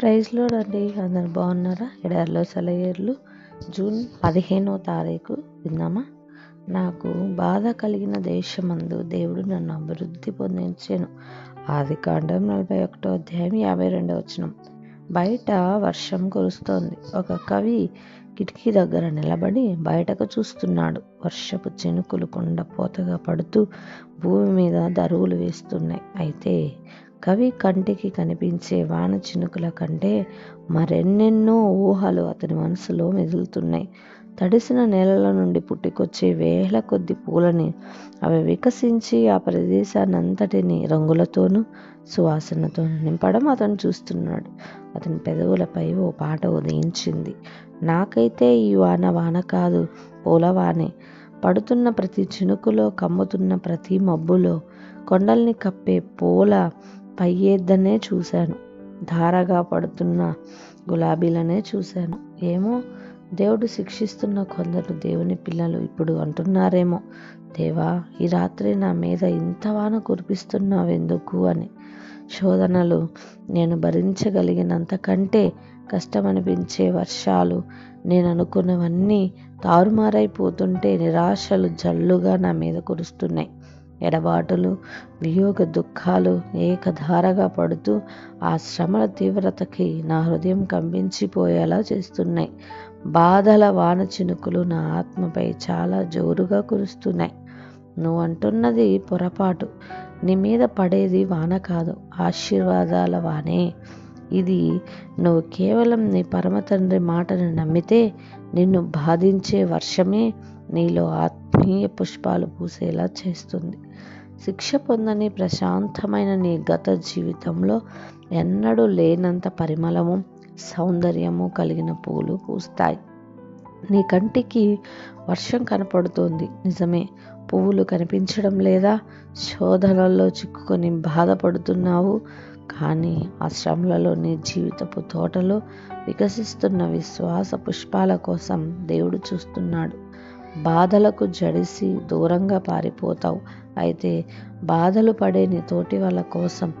Praise Lord అండి. అందరు బాగున్నారా? ఎడారిలో సెలయేర్లు. జూన్ పదిహేనో తారీఖు విందామా? నాకు బాధ కలిగిన దేశమందు దేవుడు నన్ను అభివృద్ధి పొందించాను. ఆది కాండం నలభై ఒకటో అధ్యాయం యాభై రెండో వచనం. బయట వర్షం కురుస్తోంది. ఒక కవి కిటికీ దగ్గర నిలబడి బయటకు చూస్తున్నాడు. వర్షపు చినుకులు కుండపోతగా పడుతూ భూమి మీద దరువులు వేస్తున్నాయి. అయితే కవి కంటికి కనిపించే వాన చినుకుల కంటే మరెన్నెన్నో ఊహలు అతని మనసులో మెదులుతున్నాయి. తడిసిన నేలల నుండి పుట్టుకొచ్చే వేల కొద్ది పూలని అవి వికసించి ఆ ప్రదేశాన్ని అంతటిని రంగులతోనూ సువాసనతోనూ నింపడం అతను చూస్తున్నాడు. అతని పెదవులపై ఓ పాట ఉదయించింది. నాకైతే ఈ వాన వాన కాదు పూలవానే. పడుతున్న ప్రతి చినుకులో కమ్ముతున్న ప్రతి మబ్బులో కొండల్ని కప్పే పూల పై ఎద్దనే చూశాను. ధారగా పడుతున్న గులాబీలనే చూశాను. ఏమో దేవుడు శిక్షిస్తున్న కొందరు దేవుని పిల్లలు ఇప్పుడు అంటున్నారేమో. దేవా ఈ రాత్రి నా మీద ఇంత వాన కురిపిస్తున్నావెందుకు అని శోధనలు నేను భరించగలిగినంత కంటే కష్టమనిపించే వర్షాలు నేను అనుకున్నవన్నీ తారుమారైపోతుంటే నిరాశలు జల్లుగా నా మీద కురుస్తున్నాయి. ఎడబాటులు వియోగ దుఃఖాలు ఏకధారగా పడుతూ ఆ శ్రమల తీవ్రతకి నా హృదయం కంపించిపోయేలా చేస్తున్నాయి. బాధల వాన చినుకులు నా ఆత్మపై చాలా జోరుగా కురుస్తున్నాయి. నువ్వు అంటున్నది పొరపాటు. నీ మీద పడేది వాన కాదు ఆశీర్వాదాల వానే. ఇది నువ్వు కేవలం నీ పరమతండ్రి మాటను నమ్మితే నిన్ను బాధించే వర్షమే నీలో ఆత్మ ఆత్మీయ పుష్పాలు పూసేలా చేస్తుంది. శిక్ష పొందని ప్రశాంతమైన నీ గత జీవితంలో ఎన్నడూ లేనంత పరిమళము సౌందర్యము కలిగిన పూలు పూస్తాయి. నీ కంటికి వర్షం కనపడుతోంది. నిజమే పువ్వులు కనిపించడం లేదా శోధనల్లో చిక్కుకొని బాధపడుతున్నావు. కానీ ఆ శ్రమలలో నీ జీవితపు తోటలో వికసిస్తున్న విశ్వాస పుష్పాల కోసం దేవుడు చూస్తున్నాడు. బాధలకు జడిసి దూరంగా పారిపోతావు. అయితే బాధలు పడే నీ తోటి వాళ్ళ కోసం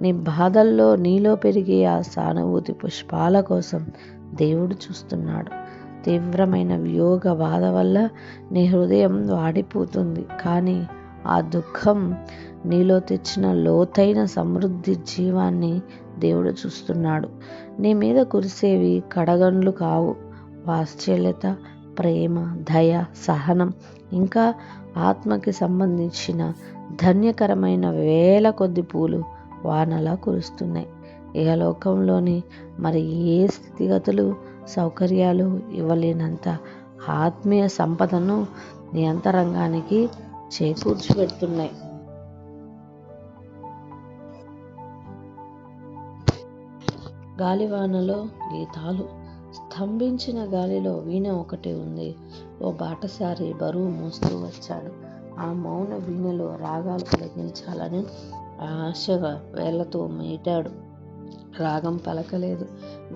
నీ బాధల్లో నీలో పెరిగే ఆ సానుభూతి పుష్పాల కోసం దేవుడు చూస్తున్నాడు. తీవ్రమైన వియోగ బాధ వల్ల నీ హృదయం వాడిపోతుంది. కానీ ఆ దుఃఖం నీలో తెచ్చిన లోతైన సమృద్ధి జీవాన్ని దేవుడు చూస్తున్నాడు. నీ మీద కురిసేవి కడగండ్లు కావు. వాత్సల్యత ప్రేమ దయ సహనం ఇంకా ఆత్మకి సంబంధించిన ధన్యకరమైన వేల కొద్ది పూలు వానలా కురుస్తున్నాయి. ఇహలోకంలోని మరి ఏ స్థితిగతులు సౌకర్యాలు ఇవ్వలేనంత ఆత్మీయ సంపదను నీ అంతరంగానికి చేకూర్చిపెడుతున్నాయి. గాలివానలో గీతాలు స్తంభించిన గాలిలో వీణ ఒకటి ఉంది. ఓ బాటసారి బరువు మోస్తూ వచ్చాడు. ఆ మౌన వీణలో రాగాలు కలిగించాలని ఆశగా వేళ్ళతో మీటాడు. రాగం పలకలేదు.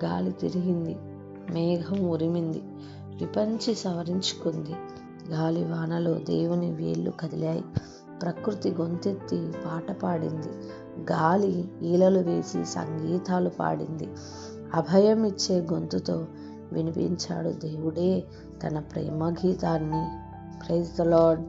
గాలి తిరిగింది. మేఘం ఉరిమింది. విపంచి సవరించుకుంది. గాలి వానలో దేవుని వేళ్ళు కదిలాయి. ప్రకృతి గొంతెత్తి పాట పాడింది. గాలి ఈలలు వేసి సంగీతాలు పాడింది. అభయం ఇచ్చే గొంతుతో వినిపించాడు దేవుడే తన ప్రేమ గీతాన్ని ప్రైజ్ ద లాడ్